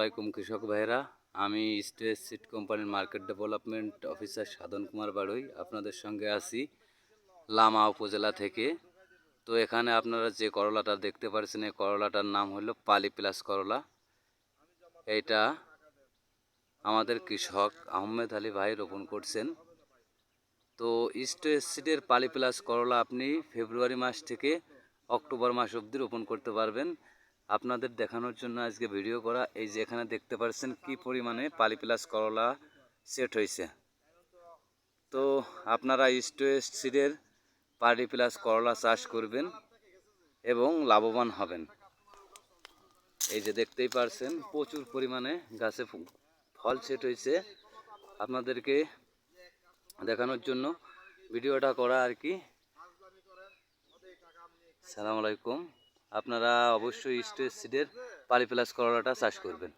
আলাইকুম কৃষক ভাইরা আমি স্টেজ সিট কোম্পানির market development officer Sadhan Kumar Barui আপনাদের সঙ্গে আছি লামা উপজেলা থেকে। তো এখানে আপনারা যে করলাটা দেখতে পাচ্ছেন এই করলাটার নাম হলো পালি প্লাস করলা। এটা আমাদের কৃষক আহমেদ আলী ভাই রোপণ করছেন। তো স্টেজ সিটের পালি প্লাস করলা আপনি ফেব্রুয়ারি মাস থেকে অক্টোবর মাস অবধি রোপণ করতে পারবেন। আপনাদের দেখানোর জন্য আজকে ভিডিও করা। এই যে এখানে দেখতে পাচ্ছেন কি পরিমাণে পালি প্লাস করলা সেট হয়েছে। তো আপনারা ইস্ট স্টোয়েস সিডের পালি প্লাস করলা চাষ করবেন এবং লাভবান হবেন। এই যে দেখতেই পারছেন, প্রচুর পরিমাণে গাছে ফল সেট হয়েছে। আপনাদেরকে দেখানোর জন্য ভিডিওটা করা আর কি। সালাম আলাইকুম। আপনারা অবশ্যই স্টেজ সিডের পালি প্লাস করলাটা চাষ করবেন।